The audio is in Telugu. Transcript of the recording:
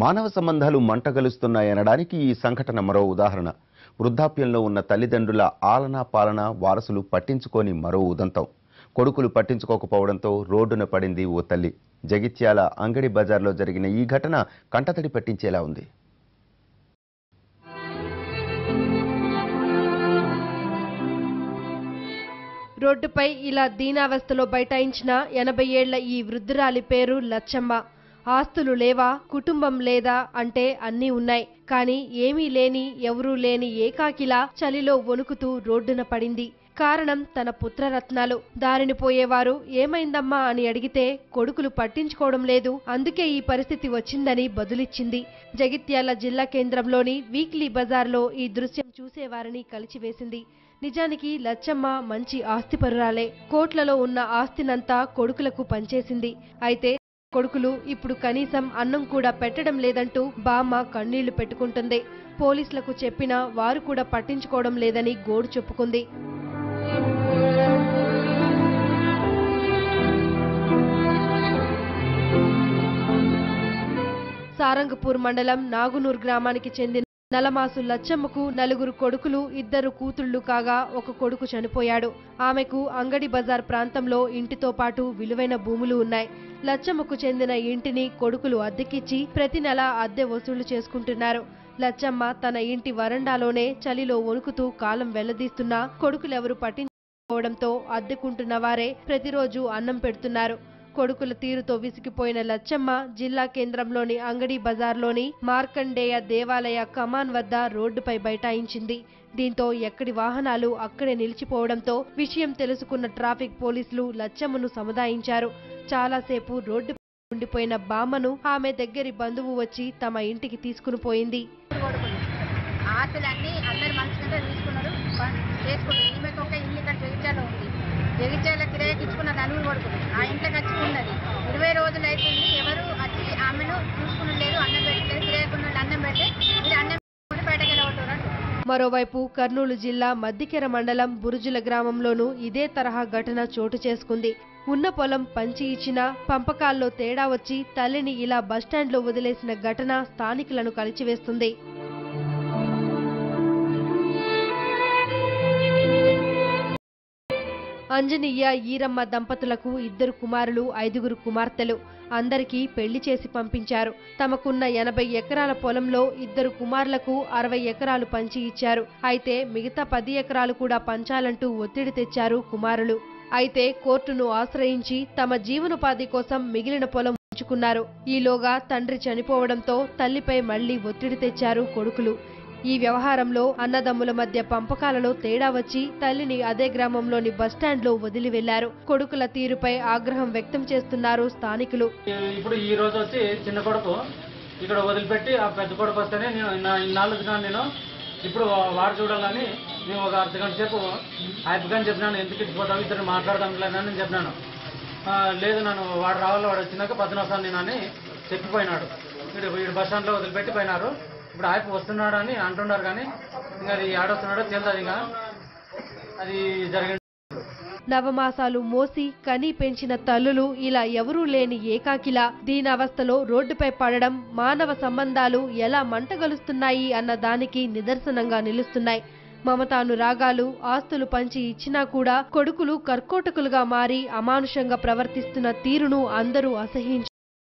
మానవ సంబంధాలు మంటగలుస్తున్నాయనడానికి ఈ సంఘటన మరో ఉదాహరణ. వృద్ధాప్యంలో ఉన్న తల్లిదండ్రుల ఆలనా పాలన వారసులు పట్టించుకొని మరో ఉదంతం. కొడుకులు పట్టించుకోకపోవడంతో రోడ్డున పడింది ఓ తల్లి. జగిత్యాల అంగడి బజార్లో జరిగిన ఈ ఘటన కంటతడి పట్టించేలా ఉంది. రోడ్డుపై ఇలా దీనావస్థలో బైఠాయించిన ఎనభై ఏళ్ళ ఈ వృద్ధురాలి పేరు లచ్చమ్మ. ఆస్తులు లేవా కుటుంబం లేదా అంటే అన్నీ ఉన్నాయి. కానీ ఏమీ లేని ఎవరూ లేని ఏకాకిలా చలిలో వణుకుతూ రోడ్డున పడింది. కారణం తన పుత్రరత్నాలు. దారిని పోయేవారు ఏమైందమ్మా? అని అడిగితే కొడుకులు పట్టించుకోవడం లేదు. అందుకే ఈ పరిస్థితి వచ్చిందని బదులిచ్చింది. జగిత్యాల జిల్లా కేంద్రంలోని వీక్లీ బజార్లో ఈ దృశ్యం చూసేవారిని కలిచివేసింది. నిజానికి లచ్చమ్మ మంచి ఆస్తిపరురాలే. కోట్లలో ఉన్న ఆస్తినంతా కొడుకులకు పంచేసింది. అయితే కొడుకులు ఇప్పుడు కనీసం అన్నం కూడా పెట్టడం లేదంటూ బామ్మ కన్నీళ్ళు పెట్టుకుంటుంది. పోలీసులకు చెప్పినా వారు కూడా పట్టించుకోవడం లేదని గోడు చెప్పుకుంది. సారంగపూర్ మండలం నాగునూర్ గ్రామానికి చెందిన నలమాసు లచ్చమ్మకు నలుగురు కొడుకులు ఇద్దరు కూతుళ్ళు కాగా ఒక కొడుకు చనిపోయాడు. ఆమెకు అంగడి బజార్ ప్రాంతంలో ఇంటితో పాటు విలువైన భూములు ఉన్నాయి. లచ్చమ్మకు చెందిన ఇంటిని కొడుకులు అద్దెకిచ్చి ప్రతి నెల అద్దె వసూళ్ళు చేసుకుంటున్నారు. లచ్చమ్మ తన ఇంటి వరండాలోనే చలిలో వణుకుతూ కాలం వెల్లదీస్తున్నా కొడుకులెవరు పట్టించుకోవడంతో అద్దెకుంటున్న వారే ప్రతిరోజు అన్నం పెడుతున్నారు. కొడుకుల తీరుతో విసిగిపోయిన లచ్చమ్మ జిల్లా కేంద్రంలోని అంగడి బజార్లోని మార్కండేయ దేవాలయ కమాన్ వద్ద రోడ్డుపై బైఠాయించింది. దీంతో ఎక్కడి వాహనాలు అక్కడే నిలిచిపోవడంతో విషయం తెలుసుకున్న ట్రాఫిక్ పోలీసులు లచ్చమ్మను సముదాయించారు. చాలాసేపు రోడ్డు ఉండిపోయిన బామ్మను ఆమె దగ్గరి బంధువు వచ్చి తమ ఇంటికి తీసుకుని పోయింది. ఆశలన్నీ అందరు మంచిగా తీసుకున్నారు ప- చేసుకున్నారు ఈమెకు ఒక ఇల్లు ఇక్కడ జగిత్యాల ఉంది జగిత్యాల కిరాయికి ఇచ్చుకున్న నలుగురు కొడుకులు ఆ ఇంట్లోకి వచ్చుకున్నది ఇరవై రోజులు అయిపోయింది. ఎవరు వచ్చి ఆమెను చూసుకుని లేదు అన్నం పెట్టలేదు కిరాయికున్న అన్నం పెడితే మీరు అన్నం బయటకు వెళ్ళవటారు మరోవైపు కర్నూలు జిల్లా మద్దికెర మండలం బురుజుల గ్రామంలోనూ ఇదే తరహా ఘటన చోటు చేసుకుంది. ఉన్న పొలం పంచి ఇచ్చినా పంపకాల్లో తేడా వచ్చి తల్లిని ఇలా బస్టాండ్లో వదిలేసిన ఘటన స్థానికులను కలిచివేస్తుంది. అంజనీయ ఈరమ్మ దంపతులకు ఇద్దరు కుమారులు ఐదుగురు కుమార్తెలు. అందరికీ పెళ్ళి చేసి పంపించారు. తమకున్న ఎనభై ఎకరాల పొలంలో ఇద్దరు కుమారులకు అరవై ఎకరాలు పంచి ఇచ్చారు. అయితే మిగతా పది ఎకరాలు కూడా పంచాలంటూ ఒత్తిడి తెచ్చారు కుమారులు. అయితే కోర్టును ఆశ్రయించి తమ జీవనోపాధి కోసం మిగిలిన పొలం ఉంచుకున్నారు. ఈలోగా తండ్రి చనిపోవడంతో తల్లిపై మళ్ళీ ఒత్తిడి తెచ్చారు కొడుకులు. ఈ వ్యవహారంలో అన్నదమ్ముల మధ్య పంపకాలలో తేడా వచ్చి తల్లిని అదే గ్రామంలోని బస్టాండ్లో వదిలి వెళ్ళారు. కొడుకుల తీరుపై ఆగ్రహం వ్యక్తం చేస్తున్నారు స్థానికులు. ఇప్పుడు ఈ రోజు వచ్చి చిన్న కొడుకు ఇక్కడ వదిలిపెట్టి ఆ పెద్ద కొడుకు వస్తేనే నేను ఇన్నాళ్ళు నేను. ఇప్పుడు వాడు చూడాలని నేను ఒక అర్ధ గంట సేపు అయిపోయి చెప్పినాను. ఎందుకు ఇచ్చిపోతావు ఇద్దరు మాట్లాడదాం లేదని నేను చెప్పినాను. లేదు నన్ను వాడు రావాలి వాడు వచ్చినాక పద్దెనిమిది వస్తాను నేను అని చెప్పిపోయినాడు. వీడు వీడు బస్ స్టాండ్లో వదిలిపెట్టి పోయినారు. ఇప్పుడు ఆయప్ప వస్తున్నాడు అని అంటున్నారు కానీ ఇంకా అది ఆడొస్తున్నాడో తెలియదు ఇంకా. అది జరిగింది నవమాసాలు మోసి కని పెంచిన తల్లులు ఇలా ఎవరూ లేని ఏకాకిలా దీనవస్థలో రోడ్డుపై పడడం మానవ సంబంధాలు ఎలా మంటగలుస్తున్నాయి అన్న దానికి నిదర్శనంగా నిలుస్తున్నాయి. మమతానురాగాలు ఆస్తులు పంచి ఇచ్చినా కూడా కొడుకులు కర్కోటకులుగా మారి అమానుషంగా ప్రవర్తిస్తున్న తీరును అందరూ అసహించారు